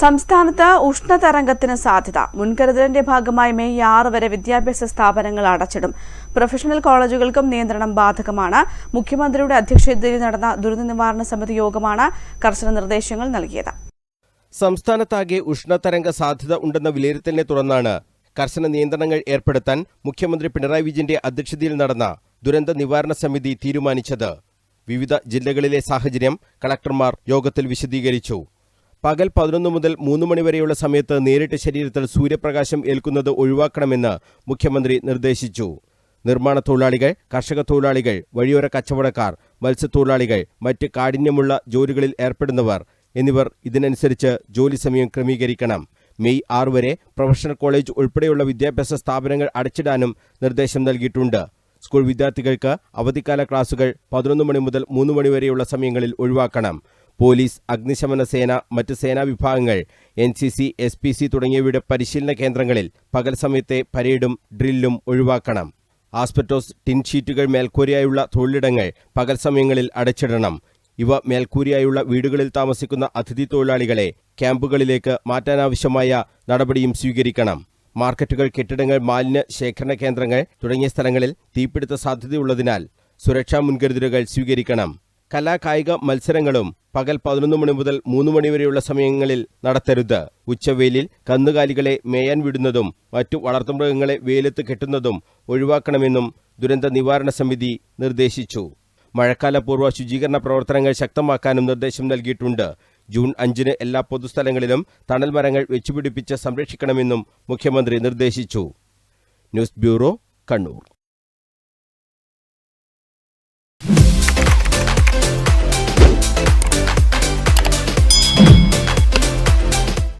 സംസ്ഥാനത്ത് ഉഷ്ണതരംഗത്തിന് സാധ്യത. മുൻകരുതലിന്റെ ഭാഗമായി മെയ് ആറ് വരെ വിദ്യാഭ്യാസ സ്ഥാപനങ്ങൾ അടച്ചിടും. പ്രൊഫഷണൽ കോളേജുകൾക്കും നിയന്ത്രണം ബാധകമാണ്. മുഖ്യമന്ത്രിയുടെ അധ്യക്ഷതയിൽ നടന്ന ദുരന്ത നിവാരണ സമിതി യോഗമാണ് കർശന നിർദ്ദേശങ്ങൾ നൽകിയത്. സംസ്ഥാനത്താകെ ഉഷ്ണതരംഗ സാധ്യത ഉണ്ടെന്ന വിലയിരുത്തലിനെ തുടർന്നാണ് കർശന നിയന്ത്രണങ്ങൾ ഏർപ്പെടുത്താൻ മുഖ്യമന്ത്രി പിണറായി വിജയന്റെ അധ്യക്ഷതയിൽ നടന്ന ദുരന്ത നിവാരണ സമിതി തീരുമാനിച്ചത്. വിവിധ ജില്ലകളിലെ സാഹചര്യം കളക്ടർമാർ യോഗത്തിൽ വിശദീകരിച്ചു. പകൽ പതിനൊന്ന് മുതൽ മൂന്ന് മണിവരെയുള്ള സമയത്ത് നേരിട്ട് ശരീരത്തിൽ സൂര്യപ്രകാശം ഏൽക്കുന്നത് ഒഴിവാക്കണമെന്ന് മുഖ്യമന്ത്രി നിർദ്ദേശിച്ചു. നിർമ്മാണ തൊഴിലാളികൾ കർഷക തൊഴിലാളികൾ വഴിയോര കച്ചവടക്കാർ മത്സ്യത്തൊഴിലാളികൾ മറ്റ് കാഠിന്യമുള്ള ജോലികളിൽ ഏർപ്പെടുന്നവർ എന്നിവർ ഇതിനനുസരിച്ച് ജോലി സമയം ക്രമീകരിക്കണം. മെയ് ആറ് വരെ പ്രൊഫഷണൽ കോളേജ് ഉൾപ്പെടെയുള്ള വിദ്യാഭ്യാസ സ്ഥാപനങ്ങൾ അടച്ചിടാനും നിർദ്ദേശം നൽകിയിട്ടുണ്ട്. സ്കൂൾ വിദ്യാർത്ഥികൾക്ക് അവധിക്കാല ക്ലാസുകൾ പതിനൊന്ന് മണി മുതൽ മൂന്ന് മണി വരെയുള്ള സമയങ്ങളിൽ ഒഴിവാക്കണം. പോലീസ് അഗ്നിശമന സേന മറ്റ് സേനാ വിഭാഗങ്ങൾ N C C S P C തുടങ്ങിയവയുടെ പരിശീലന കേന്ദ്രങ്ങളിൽ പകൽ സമയത്തെ പരേഡും ഡ്രില്ലും ഒഴിവാക്കണം. ആസ്പെറ്റോസ് ടിൻ ഷീറ്റുകൾ മേൽക്കൂരയായുള്ള തൊഴിലിടങ്ങൾ പകൽ സമയങ്ങളിൽ അടച്ചിടണം. ഇവ മേൽക്കൂരയായുള്ള വീടുകളിൽ താമസിക്കുന്ന അതിഥി തൊഴിലാളികളെ ക്യാമ്പുകളിലേക്ക് മാറ്റാനാവശ്യമായ നടപടിയും സ്വീകരിക്കണം. മാർക്കറ്റുകൾ കെട്ടിടങ്ങൾ മാലിന്യ ശേഖരണ കേന്ദ്രങ്ങൾ തുടങ്ങിയ സ്ഥലങ്ങളിൽ തീപിടുത്ത സാധ്യതയുള്ളതിനാൽ സുരക്ഷാ മുൻകരുതലുകൾ സ്വീകരിക്കണം. കലാ കായിക മത്സരങ്ങളും പകൽ പതിനൊന്ന് മണി മുതൽ മൂന്ന് മണി വരെയുള്ള സമയങ്ങളിൽ നടത്തരുത്. ഉച്ചവെയിലിൽ കന്നുകാലികളെ മേയാൻ വിടുന്നതും മറ്റു വളർത്തുമൃഗങ്ങളെ വെയിലത്ത് കെട്ടുന്നതും ഒഴിവാക്കണമെന്നും ദുരന്ത നിവാരണ സമിതി നിർദ്ദേശിച്ചു. മഴക്കാലപൂർവ ശുചീകരണ പ്രവർത്തനങ്ങൾ ശക്തമാക്കാനും നിർദ്ദേശം നൽകിയിട്ടുണ്ട്. ജൂൺ അഞ്ചിന് എല്ലാ പൊതുസ്ഥലങ്ങളിലും തണൽ മരങ്ങൾ വെച്ചുപിടിപ്പിച്ച് സംരക്ഷിക്കണമെന്നും മുഖ്യമന്ത്രി നിർദ്ദേശിച്ചു. News bureau Kannur.